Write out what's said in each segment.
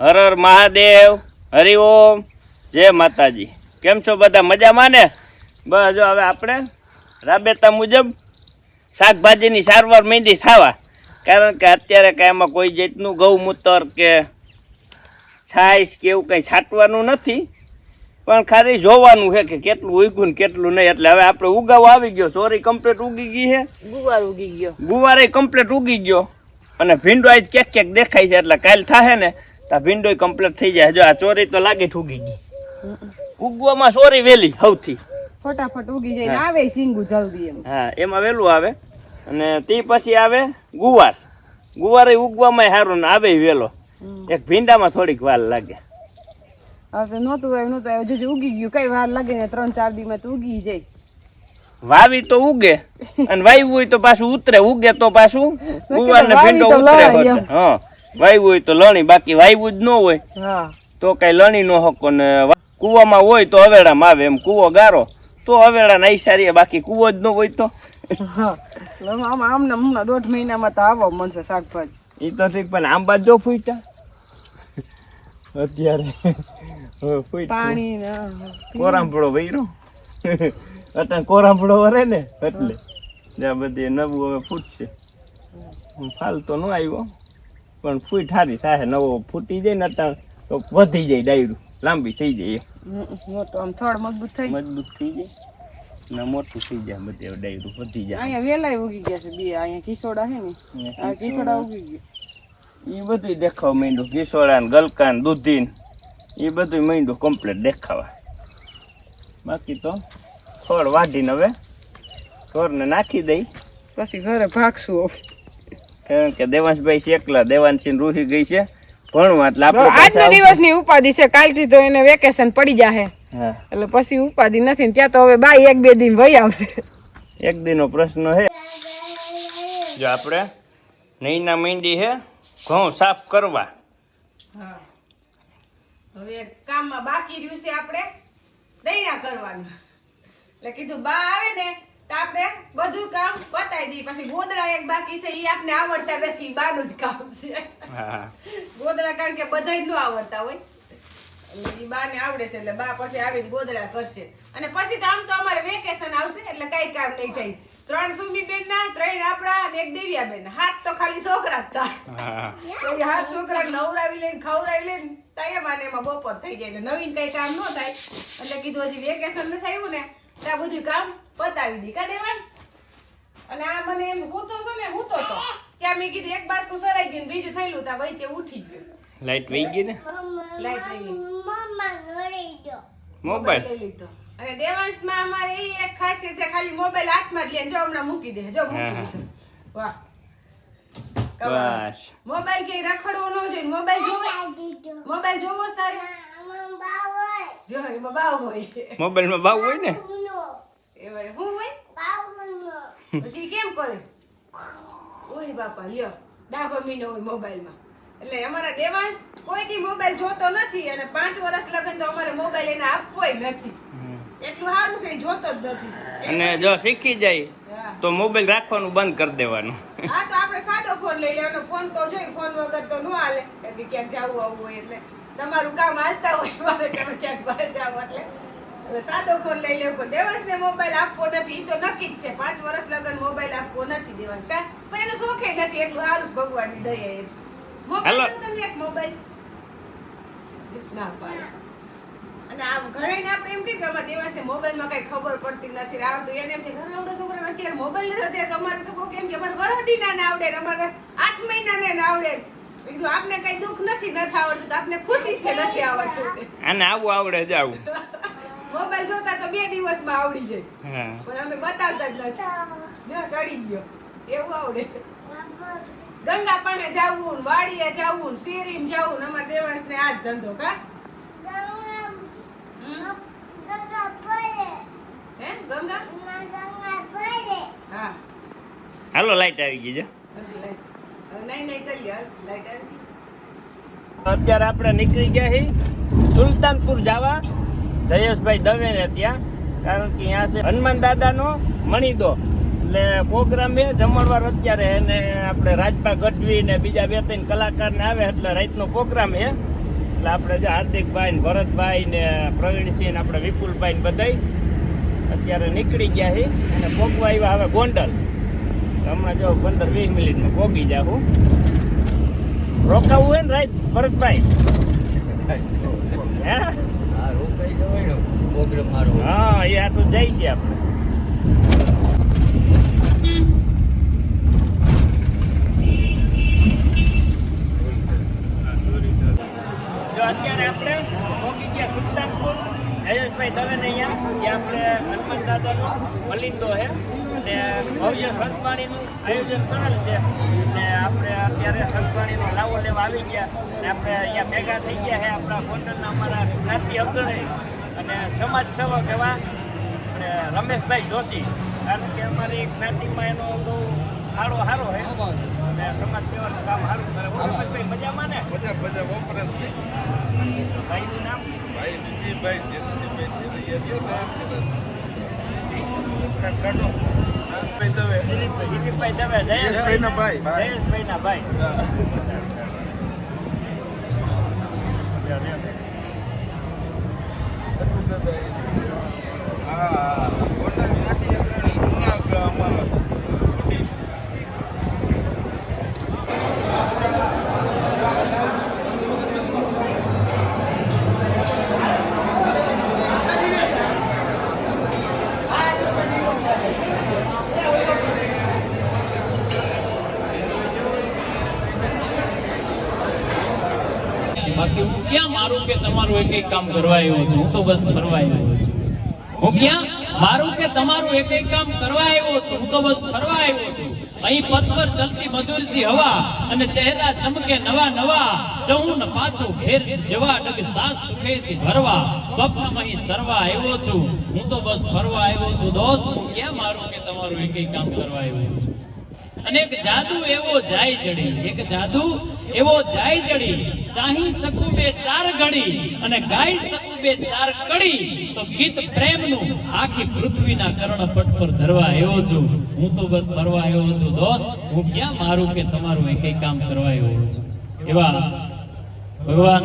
હર હર મહાદેવ હરિઓમ જય માતાજી. કેમ છો બધા? મજામાં ને? બસ જો હવે આપણે રાબેતા મુજબ શાકભાજીની સારવાર મેંદી થવા. કારણ કે અત્યારે કાંઈ એમાં કોઈ જાતનું ગૌમૂત્ર કે છાશ કે એવું કંઈ છાંટવાનું નથી. પણ ખાલી જોવાનું છે કે કેટલું ઉગ્યું ને કેટલું નહીં. એટલે હવે આપણે ઉગાવો આવી ગયો. ચોરી કમ્પ્લીટ ઉગી ગઈ છે. ગુવાર ઉગી ગયો. ગુવારે કમ્પ્લીટ ઉગી ગયો. અને ભીંડો આજ ક્યાંક ક્યાંક દેખાય છે. એટલે કાલ થશે ને તો ભીંડો કમ્પ્લીટ થઈ જાય. જો આ ચોરી તો લાગે ઠૂગી ગઈ. ઉગવામાં ચોરી વેલી સૌથી. ફટાફટ ઉગી જાય આવે સિંગુ જલ્દી એમ. હા એમાં વેલું આવે. અને તે પછી આવે ગુવાર. ગુવારે ઉગવામાં સારું ને આવે વેલો. એક ભીંડામાં થોડીક વાર લાગે. હવે નહોતું આવ્યું નહોતું આવ્યું જો ઉગી ગયું. કઈ વાર લાગે ને ત્રણ ચાર દી માં તો ઉગી જાય. વાવી તો ઉગે. અને વાવ્યું હોય તો પાછું ઉતરે. ઉગે તો પાછું ગુવાર ને ભીંડો ઉતરે. હા. વાવ્યું હોય તો લણી બાકી વાવ્યું જ ન હોય. હા. તો કઈ લણી નો હકો ને કૂવામાં હોય તો અવેડામાં આવે. એમ કૂવો ગારો તો અવેડા નહીં સારી બાકી કૂવો જ ન હોય તો. આમ આમને હમણાં દોઢ મહિનામાં તો આવો મળશે શાકભાજી. એ તો ઠીક પણ આંબા જો ફૂટા અત્યારે. પાણી ને વૈરો. અત્યારે કોરામપડો વરે ને એટલે. જ્યાં બધી નવું હવે ફૂટશે. ફાલ તો ન આવ્યો. પણ ફૂટ સારી થાય નવો ફૂટી જાય ને તો વધી જાય ડાયરું લાંબી થઈ જાય મોટો આમ થડ મજબૂત થઈ મજબૂત થઈ જાય ને મોટું થઈ જાય બધે ડાયરું વધી જાય. અહીંયા વેલાય ઉગી ગયા છે બે અહીંયા કિસોડા છે ને આ કિસોડા ઉગી ગયા. એ બધું દેખાવ માંડ્યું કિસોડા ને ગલકા ને દૂધી ને એ બધું માંડ્યું કમ્પ્લીટ દેખાવા. બાકી તો થોડ વાઢીને હવે છોડને નાખી દઈ. પછી ઘરે ભાગશું કારણ કે દેવાંશભાઈ એકલા દેવાંશી રૂહી ગઈ છે. ભણવા એટલે આપણે આજના. દિવસની ઉપાધિ છે. કાલથી તો એને વેકેશન પડી જાહે. હા. એટલે પછી ઉપાધિ નથી ને ત્યાં તો હવે બાઈ એક બે દિન વહી આવશે. એક દિનનો પ્રશ્ન છે જો આપણે નૈના મીંડી છે ઘઉં સાફ કરવા. હવે કામમાં બાકી રહ્યું છે આપણે. દૈણા કરવાનું. એટલે કીધું બા આવે ને. તો આપણે બધું કામ બતાવી દઈએ. પછી ગોદડા એક બાકી છે એ આપણે આવડતા નથી બાનું જ કામ છે. ગોદડા કારણ કે બધાય ન આવડતા હોય. એટલે ઈ બાને આવડે છે એટલે બા પછી આવીને ગોદડા કરશે. અને પછી તો આમ તો અમારે વેકેશન આવશે એટલે કઈ કામ નહીં થાય. ત્રણ સુમી બેન ના ત્રણ આપણા અને એક દેવિયા બેન હાથ તો ખાલી છોકરા જ થાય. હાથ છોકરા નવરાવી લઈને ખવડાવી લઈને તાય માને એમાં બપોર થઈ જાય. એટલે નવીન કઈ કામ ન થાય. એટલે કીધું હજી વેકેશન નથી આવ્યું ને ત્યાં બધું કામ પતાવી દી કા દેવાંશ? અને આ મને એમ હું તો છો ને હું તો. તો ત્યાં મેં કીધું એક બાસ્કુ સરાઈ ગયું બીજું થયેલું ત્યાં વચ્ચે ઉઠી ગયું. લાઈટ વહી ગઈ ને? લાઈટ વહી ગઈ. મોબાઈલ લઈ લીધો. અને દેવાંશમાં અમારે એ એક ખાસિયત છે ખાલી મોબાઈલ હાથમાં જ લે જો હમણાં મૂકી દે જો મૂકી દીધો. વાહ. બસ. મોબાઈલ કે રખડવો ન જોઈએ મોબાઈલ જોવો. મોબાઈલ જોવો તારે. જો એમાં બાવ હોય. મોબાઈલમાં બાવ હોય ને? એમાં હું હોય? પછી કેમ કરે? ઓય બાપા લ્યો ડાઘો મીનો હોય મોબાઈલમાં. એટલે અમારા દેવાંશ કોઈ દી મોબાઈલ જોતો નથી અને પાંચ વર્ષ લગન તો અમારે મોબાઈલ એને આપવોય નથી. એટલું સારું છે જોતો જ નથી. અને જો શીખી જાય તો મોબાઈલ રાખવાનું બંધ કરી દેવાનું. હા તો આપણે સાદો ફોન લઈ લેવાનો ફોન તો જોઈ ફોન વગર તો ન હાલે. એટલે ક્યાંક જવું આવવું હોય એટલે. તમારું કામ હાલતા હોય મારે તમે ક્યાંક બહાર જાવ એટલે. સાદો ફોન લઈ લેવો દેવાંશને મોબાઈલ આપવો નથી તો નક્કી જ છે. પાંચ વર્ષ લગન મોબાઈલ આપવો નથી દેવાંશ. કા? પણ એને શોખે નથી એટલું સારું ભગવાનની દયા એ. મોબાઈલ તો તમને એક મોબાઈલ ના પાડે. અને આમ ઘણાને આપણે એમ કે અમારા દેવાસને મોબાઈલમાં કઈ ખબર પડતી નથી. ને તો એને એમ કે ઘર આવડે છોકરાને અત્યારે મોબાઈલ નથી અત્યારે તમારે તો કોક એમ કે અમારે ઘર હતી ના આવડે અમારે આઠ મહિના ને. આવડે કીધું આપને કઈ દુઃખ નથી નથી આવડતું તો આપને ખુશી છે નથી આવડતું. અને આવું આવડે જ આવું. મોબાઈલ જોતા તો બે દિવસમાં આવડી જાય. પણ અમે બતાવતા જ નથી. જો ચડી ગયો. એવું આવડે. ગંગા પાણે જાવું વાડીએ જવું શેરી ને અમારા જાવું ને દેવાસને આ જ ધંધો કા? હાલો લાઈટ આવી ગઈ છે લાઈટ. હવે નહીં નહીં કરી લાઈટ આવી ગઈ. અત્યારે આપણે નીકળી ગયા છીએ સુલતાનપુર જવા. જયેશભાઈ દવે ને ત્યાં કારણ કે ત્યાં છે. હનુમાન દાદાનો મણીદો એટલે પ્રોગ્રામ છે જમણવાર અત્યારે એને આપણે રાજપા ગઢવી ને બીજા બે ત્રણ કલાકારને આવે એટલે રાતનો પ્રોગ્રામ છે. એટલે આપણે જે હાર્દિકભાઈ ને ભરતભાઈ ને પ્રવીણસિંહ ને આપણે વિપુલભાઈ ને બધાય અત્યારે નીકળી ગયા છે. અને ભોગવા આવ્યા હવે ગોંડલ. હમણાં જો પંદર વીસ મિનિટમાં ભોગી જાઉં રોકાવું હોય ને રાત ભરતભાઈ? હે? હા, એ આ તો જાય છે આપણે. અત્યારે આપણે પહોંચી ગયા સુલતાનપુર. જયેશભાઈ દવે અહીંયા? ત્યાં આપણે હનુમાન દાદાનો મલિંદો છે. અને ભવ્ય સંતવાણીનું આયોજન કરેલ છે. અને આપણે અત્યારે સંતવાણીનો લાવો લેવા આવી ગયા. અને આપણે અહીંયા ભેગા થઈ ગયા છે આપણા ગોંડલના અમારા જ્ઞાતિ અગ્રણી. અને સમાજ સેવક એવા રમેશભાઈ જોશી. કારણ કે અમારી જ્ઞાતિમાં એનો બહુ ફાળો સારો છે. અને સમાજ સેવાનું કામ સારું કરે. રમેશભાઈ મજામાં ને? મજા મજા વપરાશ. ભાઈનું નામ? ભાઈ વિજયભાઈ ભાઈ દવે. દિલીપભાઈ ભાઈ દવે. જયેશભાઈ જયેશભાઈના ભાઈ. જયેશભાઈના ભાઈ. 아. બાકી હું ક્યાં મારું કે તમારું એક એક કામ કરવા આવ્યો છું? હું તો બસ ફરવા આવ્યો છું. હું ક્યાં મારું કે તમારું એક એક કામ કરવા આવ્યો છું? હું તો બસ ફરવા આવ્યો છું. અહીં પદ પર ચલતી મધુરસી હવા અને ચહેરા ચમકે નવા નવા. જવું ને પાછું ફેર જવા ડગ સાસ સુખેથી ભરવા. અહીં સરવા આવ્યો છું. હું તો બસ ફરવા આવ્યો છું. દોસ્ત, હું ક્યાં મારું કે તમારું એક એક કામ કરવા આવ્યો છું? અને એક જાદુ એવો જાય જડી. એક જાદુ એવો જાય જડી. ચાહી શકું બે ચાર ઘડી અને ગાઈ શકું બે ચાર કડી. ગીત પ્રેમનું આખી પૃથ્વીના કર્ણપટ પર ધરવા આવ્યો છું. હું તો બસ ફરવા આવ્યો છું. દોસ્ત, હું ક્યાં મારું કે તમારું એક કામ કરવા આવ્યો છું? એવા ભગવાન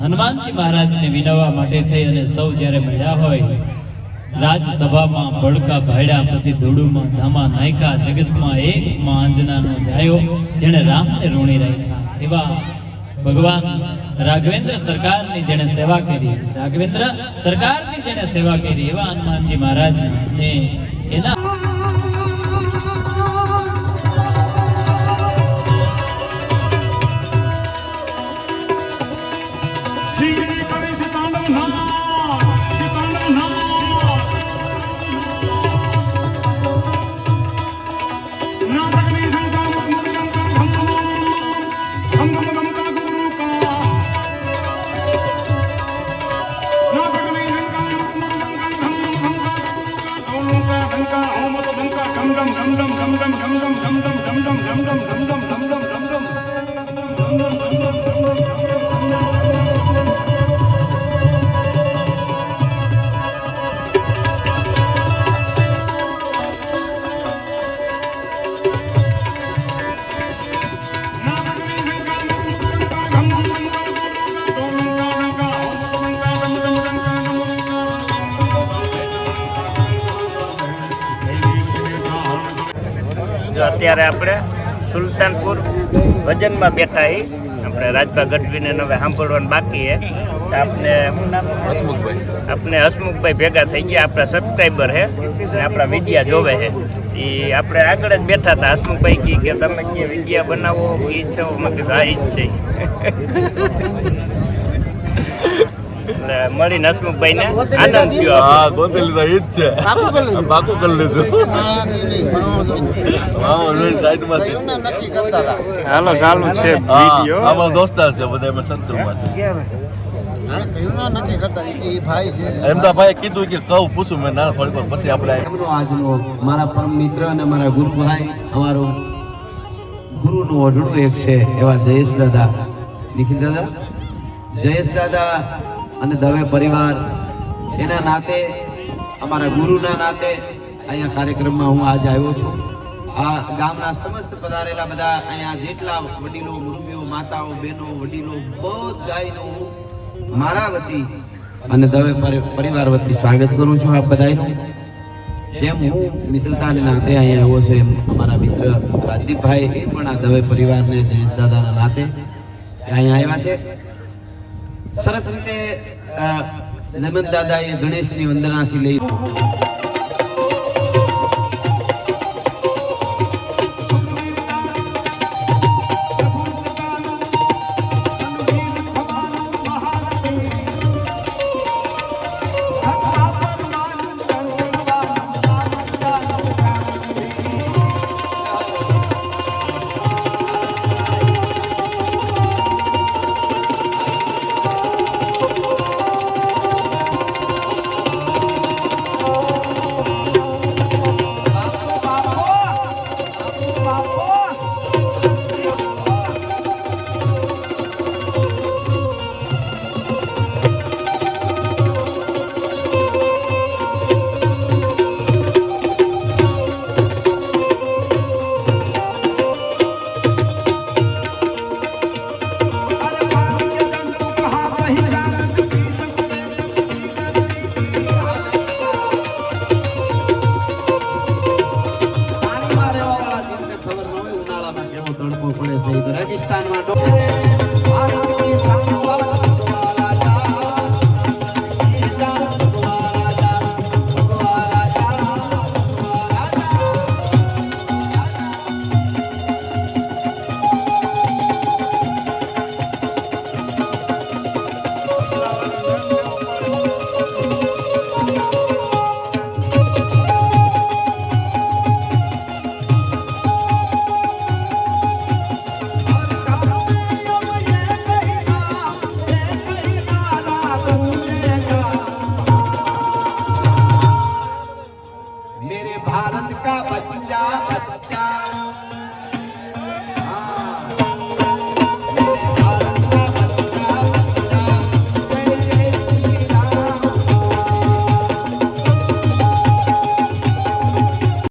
હનુમાનજી મહારાજને વિનવવા માટે થઈ અને સૌ જ્યારે મળ્યા હોય રાજસભામાં ભડકા ભાડ્યા પછી ધૂળુમાં ધામા નાયકા જગતમાં એક માં અંજનાનો જાયો, જેણે રામને ઋણી રાખ્યા. એવા ભગવાન રાઘવેન્દ્ર સરકારની જેણે સેવા કરી, રાઘવેન્દ્ર સરકારની જેણે સેવા કરી એવા હનુમાનજી મહારાજ જો અત્યારે આપણે સુલતાનપુર ભજનમાં બેઠા હી. આપણે રાજભા ગઢવીને હવે સાંભળવાનું બાકી છે આપને હસમુખભાઈ. આપણે હસમુખભાઈ ભેગા થઈ ગયા આપણા સબસ્ક્રાઈબર છે અને આપણા વિડીયા જોવે છે એ આપણે આગળ જ બેઠા હતા. હસમુખભાઈ કી કે તમે કે વિડીયા બનાવો? ઈ છે. મેં કીધું હા ઈ જ છે. એટલે મળીને હસમુખભાઈને આનંદ થયો હા ગોતેલી લીધા ઈ જ છે પાકું કરી લીધું. ઓલરેડી સાઈડમાં હાલો ચાલુ છે આમાં દોસ્તાર છે બધા એમાં સંતોમાં છે. એમ તો ભાઈ કીધું કે કહું પૂછું મેં ના થોડીક વાર પછી આપણે આજનો મારા પરમ મિત્ર અને મારા ગુરુભાઈ અમારો ગુરુનું ઓઢણું એક છે એવા જયેશ દાદા. નિખિલ દાદા? જયેશ દાદા અને દવે પરિવાર, એના નાતે, અમારા ગુરુના નાતે અહીંયા કાર્યક્રમમાં હું આજ આવ્યો છું. આ ગામના સમસ્ત પધારેલા બધા અહીંયા જેટલા વડીલો, મુરબીઓ, માતાઓ, બહેનો, વડીલો બધાયનું મારા વતી અને દવે પરી- પરિવાર વતી સ્વાગત કરું છું આપ બધાયનું. જેમ હું મિત્રતાને નાતે અહીંયા આવ્યો છું, એમ અમારા મિત્ર રાજદીપભાઈ એ પણ આ દવે પરિવારને જયેશ દાદાના નાતે અહીંયા આવ્યા છે. સરસ રીતે અ, દાદા એ ગણેશની વંદનાથી લઈ